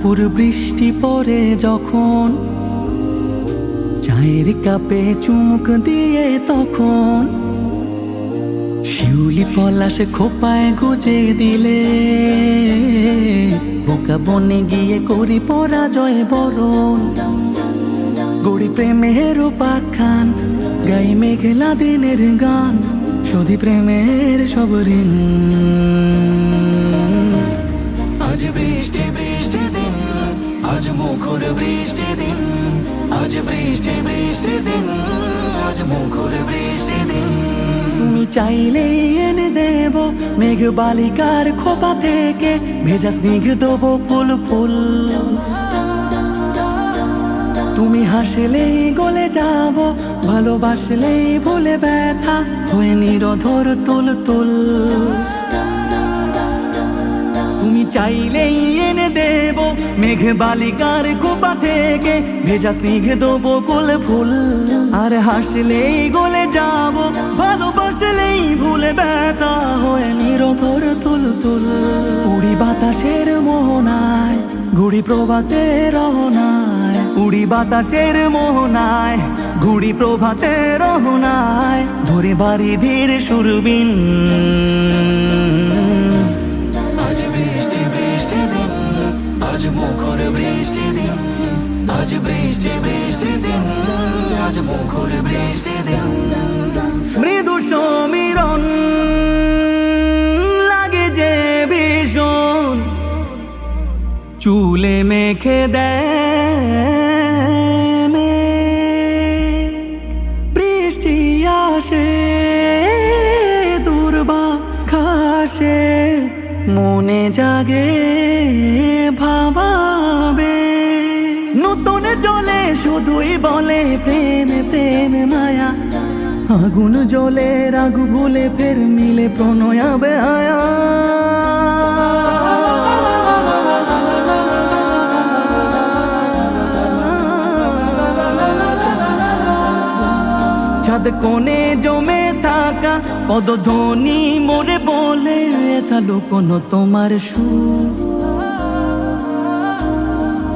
টাপুর বৃষ্টি পড়ে যখন চায়ের কাপে চুমুক দিয়ে তখন শিউলি পলাশ খোপায় গুজে দিলে। বোকা বনে গিয়ে করি পরাজয় বরণ। গড়ি প্রেমের পাখান গাই মেঘলা দিনের গান। সধি প্রেমের সব আজ মুখর বৃষ্টি দিন, আজ বৃষ্টি বৃষ্টি দিন, আজ মুখর বৃষ্টি দিন। তুমি চাইলে এনে দেব মেঘ বালিকার খোপা থেকে, ভেজা স্নিগ্ধ বকুল ফুল। ফুল তুমি হাসলেই গলে যাব, ভালোবাসলেই ভুলে ব্যথা, হয়ে নিরধর তুল তুল চাইলেই এনে দেব মেঘ বালিকার কোপা থেকে। ভেজা স্নিগ্ধ বকুল ফুল। আর হাসলেই গলে যাব, ভালোবাসলেই ভুলে ব্যথা হয়ে নিরধর তুল তুল। উড়ি বাতাসের মোহনায়, ঘুড়ি প্রভাতে রহনায়। উড়ি বাতাসের মোহনায়, ঘুড়ি প্রভাতে রহনায়। ধরে বাড়ি ধীর সুরবিন বৃষ্টি বৃষ্টি দিন, আজ মুখর বৃষ্টি দিন। মৃদু সমীরণ লাগে যে ভীষণ। চুলে মেখে দেয় বৃষ্টি আসে, দুর্বা খাসে, মনে জাগে শুধুই বলে প্রেম প্রেম মায়া। আগুন জলে রাগু ভুলে ফের মিলে প্রণয়াবে আয়া ছাদ কোণে জমে থাকা পদধ্বনি মোরে বলে এথা লুকোনো তোমার সুর।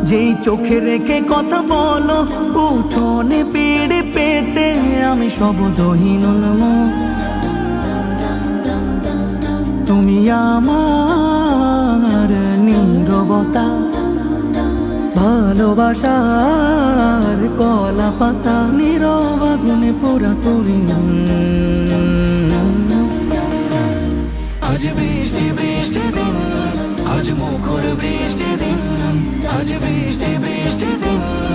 যেই চোখে রেখে কথা বলো, উঠোনে পেড়ে পেতে আমি শব্দহীন উন্মুখ। তুমি আমার নীরবতা, ভালোবাসার কলা পাতা নীরব আগুনে পোড়া তরি আজ বৃষ্টি বৃষ্টি দিন আজ মুখর বৃষ্টি দিন আজ বৃষ্টি বৃষ্টি দিন।